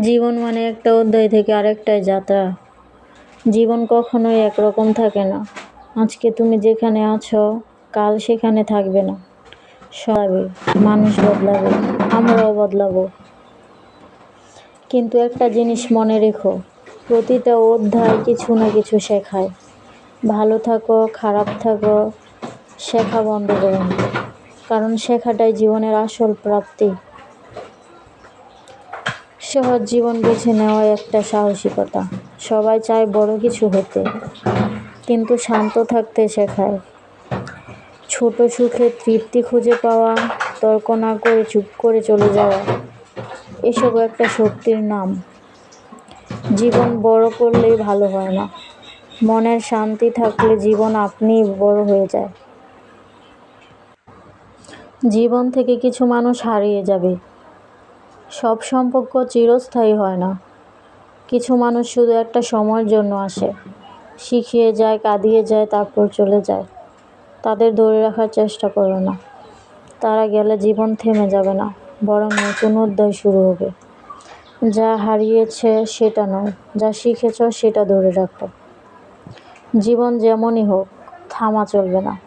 জীবন মানে একটা অধ্যায় থেকে আরেকটায় যাত্রা। জীবন কখনোই একরকম থাকে না। আজকে তুমি যেখানে আছো, কাল সেখানে থাকবে না। সবে মানুষ বদলাবে, আমরাও বদলাবো। কিন্তু একটা জিনিস মনে রেখো, প্রতিটা অধ্যায় কিছু না কিছু শেখায়। ভালো থাকো, খারাপ থাকো, শেখা বন্ধ করো কারণ শেখাটাই জীবনের আসল প্রাপ্তি। সহজ জীবন বেছে নেওয়া একটা সাহসিকতা। সবাই চায় বড় কিছু হতে, কিন্তু শান্ত থাকতে শেখায়। ছোট সুখে তৃপ্তি খুঁজে পাওয়া, তর্ক না করে চুপ করে চলে যাওয়া এসব একটা শক্তির নাম। জীবন বড় করলেই ভালো হয় না। মনের শান্তি থাকলে জীবন আপনিই বড় হয়ে যায়। জীবন থেকে কিছু মানুষ হারিয়ে যাবে। সব সম্পর্ক চিরস্থায়ী হয় না। কিছু মানুষ শুধু একটা সময়ের জন্য আসে। শিখিয়ে যায়, কাঁদিয়ে যায়, তারপর চলে যায়। তাদের ধরে রাখার চেষ্টা করো না। তারা গেলে জীবন থেমে যাবে না, বরং নতুন অধ্যায় শুরু হবে। যা হারিয়েছে সেটা নয়, যা শিখেছ সেটা ধরে রাখো। জীবন যেমনই হোক, থামা চলবে না।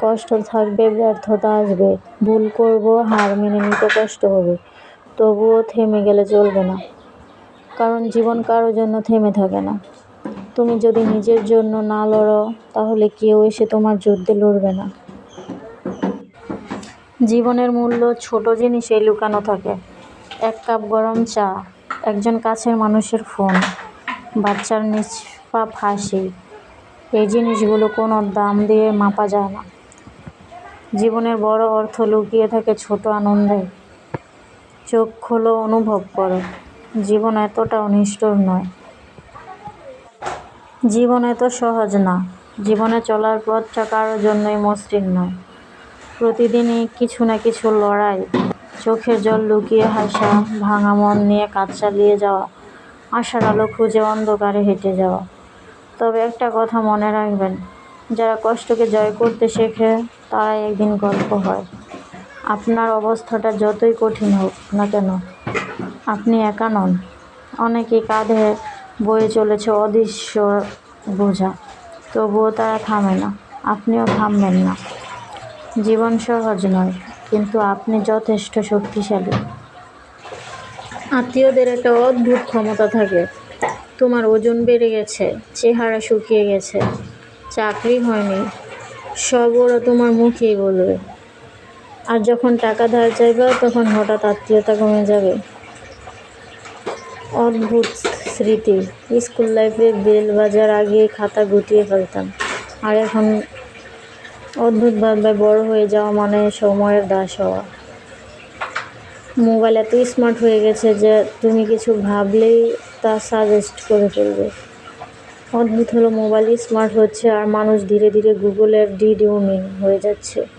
কষ্ট থাকবে, ব্যর্থতা আসবে। ভুল করব, হার মেনে নিতে কষ্ট হবে। তবুও থেমে গেলে চলবে না। কারণ জীবন কারোর জন্য থেমে থাকে না। তুমি যদি নিজের জন্য না লড়ো, তাহলে কেউ এসে তোমার যুদ্ধে লড়বে না। জীবনের মূল্য ছোট জিনিসেই লুকানো থাকে। এক কাপ গরম চা, একজন কাছের মানুষের ফোন, বাচ্চার নিষ্পাপ হাসি, এই জিনিসগুলো কোনো দাম দিয়ে মাপা যায় না। জীবনের বড় অর্থ লুকিয়ে থাকে ছোট আনন্দে। চোখ খোলো, অনুভব করো। জীবন এতটাও নিষ্ঠুর নয়। জীবন এত সহজ না। জীবনে চলার পথটা কারোর জন্যই মসৃণ নয়। প্রতিদিনই কিছু না কিছু লড়াই, চোখের জল লুকিয়ে হাসা, ভাঙা মন নিয়ে কাজ চালিয়ে যাওয়া, আশার আলো খুঁজে অন্ধকারে হেঁটে যাওয়া। তবে একটা কথা মনে রাখবেন, যারা কষ্টকে জয় করতে শেখে, তারাই একদিন গল্প হয়। আপনার অবস্থাটা যতই কঠিন হোক না কেন, আপনি একা নন। অনেকেই কাঁধে বয়ে চলেছে অদৃশ্য বোঝা, তবুও তারা থামে না। আপনিও থামবেন না। জীবন সহজ নয়, কিন্তু আপনি যথেষ্ট শক্তিশালী। আত্মীয়দের একটা অদ্ভুত ক্ষমতা থাকে। তোমার ওজন বেড়ে গেছে, চেহারা শুকিয়ে গেছে, চাকরি হয়নি সব ওরা তোমার মুখেই বলবে। আর যখন টাকা ধার চাইবে, তখন হঠাৎ আত্মীয়তা কমে যাবে। অদ্ভুত স্মৃতি। স্কুল লাইফে বেল বাজার আগে খাতা গুটিয়ে ফেলতাম। আর এখন অদ্ভুত অদ্ভুতভাবে বড় হয়ে যাওয়া মানে সময়ের দাস হওয়া। মোবাইল এত স্মার্ট হয়ে গেছে যে তুমি কিছু ভাবলেই তা সাজেস্ট করে ফেলবে। অদ্ভুত হলো মোবাইল স্মার্ট হচ্ছে আর মানুষ ধীরে ধীরে গুগলের ডিডিউমিং হয়ে যাচ্ছে।